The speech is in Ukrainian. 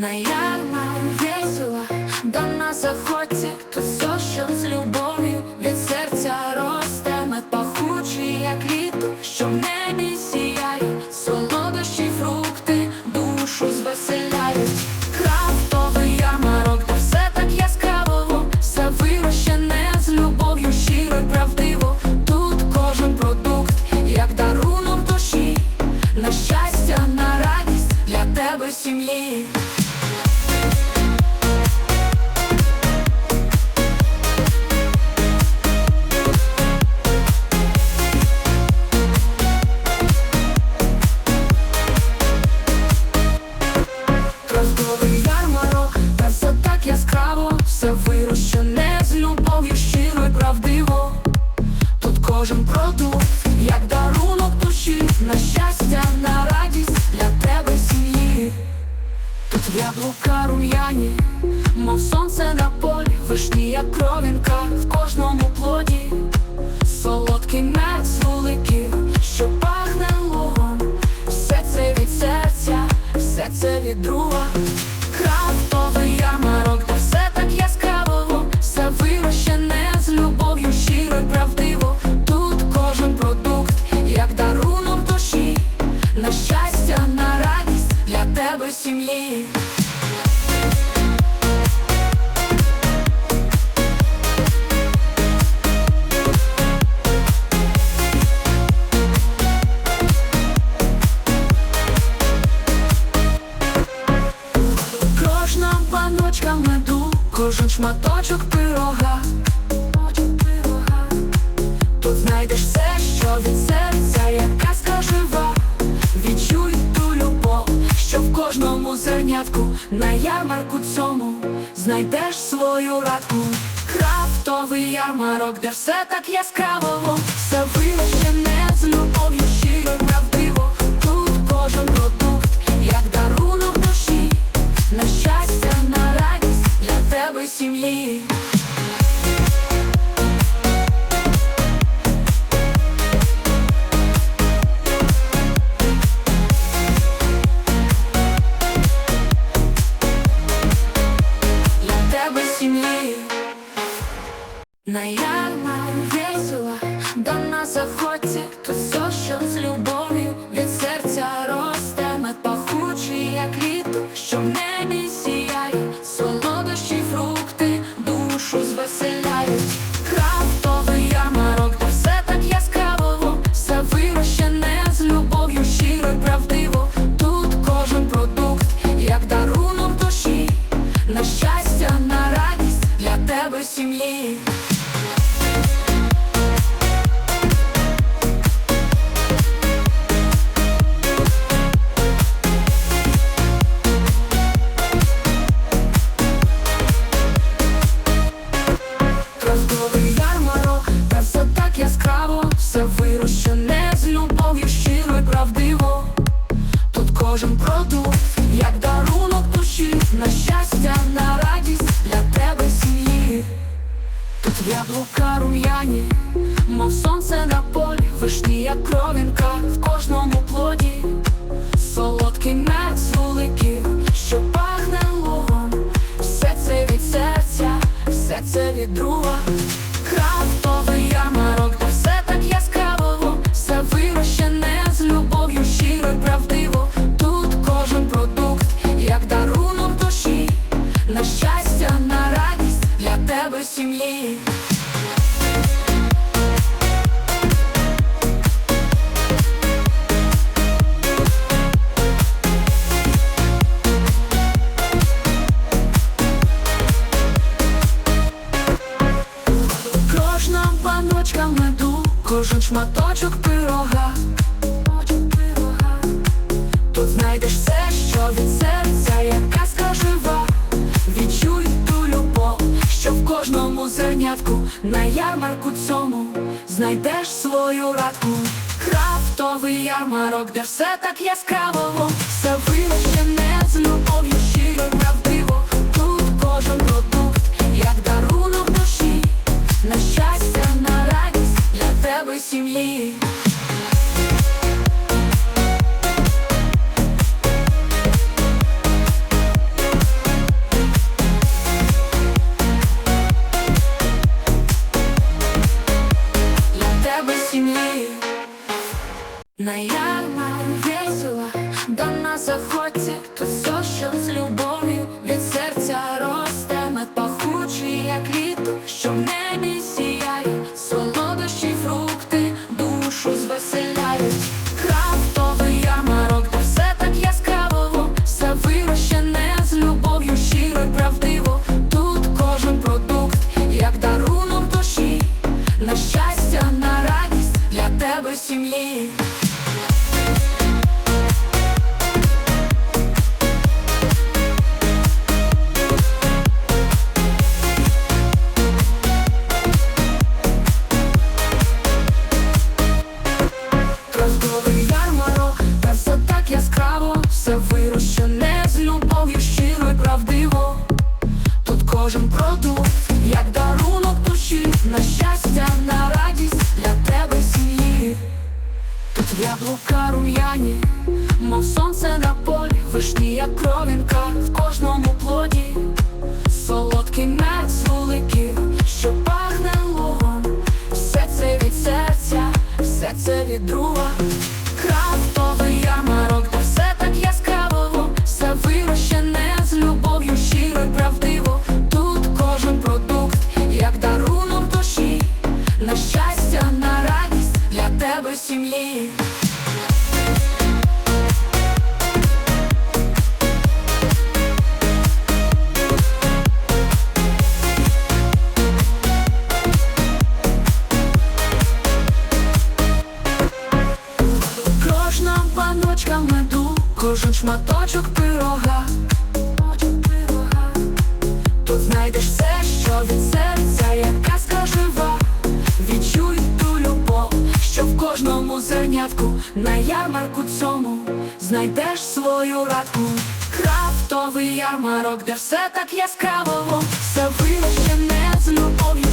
На ярмарку весело, до нас заходьте, тут все, що з любов'ю від серця росте, мед пахучий, як літо, що в небі сіяє, солодощі, фрукти, душу звеселяють. Крафтовий ярмарок, все так яскраво, все вирощене з любов'ю, щиро й правдиво. Тут кожен продукт, як дарунок душі, на щастя, на радість для тебе сім'ї. Щастя, на радість для тебе сім'ї. Тут яблука рум'яні, мов сонце на полі, вишні, як кровінка в кожному плоді, солодкий мед з вуликів, що пахне лугом, все це від серця, все це від друга. Шматочок пирога. пирога. Тут знайдеш все, що від серця, як казка. Відчуй ту любов, що в кожному зернятку, на ярмарку цьому знайдеш свою радку. Крафтовий ярмарок, де все так яскраво, все вирощене з любов'ю, сім'ї. для тебе сім'ї. На ярмарку весело, до нас заходьте, тут все, що з любов'ю від серця росте, мед пахучий, як літо, що в небі сіяє, на радість для тебе сім'ї. Казковий ярмарок, все так яскраво, все вирощене з любов'ю, щиро й правдиво. Тут кожен продукт, яблука рум'яні, мов сонце на полі, вишні, як кровінка в кожному плоді, солодкий мед з вуликів, що пахне лугом, все це від серця, все це від друга. Крафтовий ярмарок, все так яскраво, все вирощене з любов'ю, щиро й правдиво. Тут кожен продукт, як дарунок душі, на щастя, на радість тебе сім'ї. Шматочок пирога. Тут знайдеш все, що від серця, як казка жива. Відчуй ту любов, що в кожному зернятку, на ярмарку цьому знайдеш свою радку. Крафтовий ярмарок, де все так яскраво, все вирощене з любов'ю, На ярмарку весело, до нас заходять Тут все, що з любов'ю від серця росте Мед пахучий, як літо, що в небі сіяє, солодощі, фрукти, душу звеселяють. Крафтовий ярмарок, все так яскраво, все вирощене з любов'ю, щиро й правдиво. Тут кожен продукт, як дарунок душі, на щастя, на радість для тебе сім'ї. Яблука рум'яні, мов сонце на полі, вишні, як кровінка в кожному плоді, солодкий мед з шматочок пирога. Тут знайдеш все, що від серця, як казка жива. Відчуй ту любов, що в кожному зернятку, на ярмарку цьому знайдеш свою радку. Крафтовий ярмарок, де все так яскраво, все вирощене з любов'ю,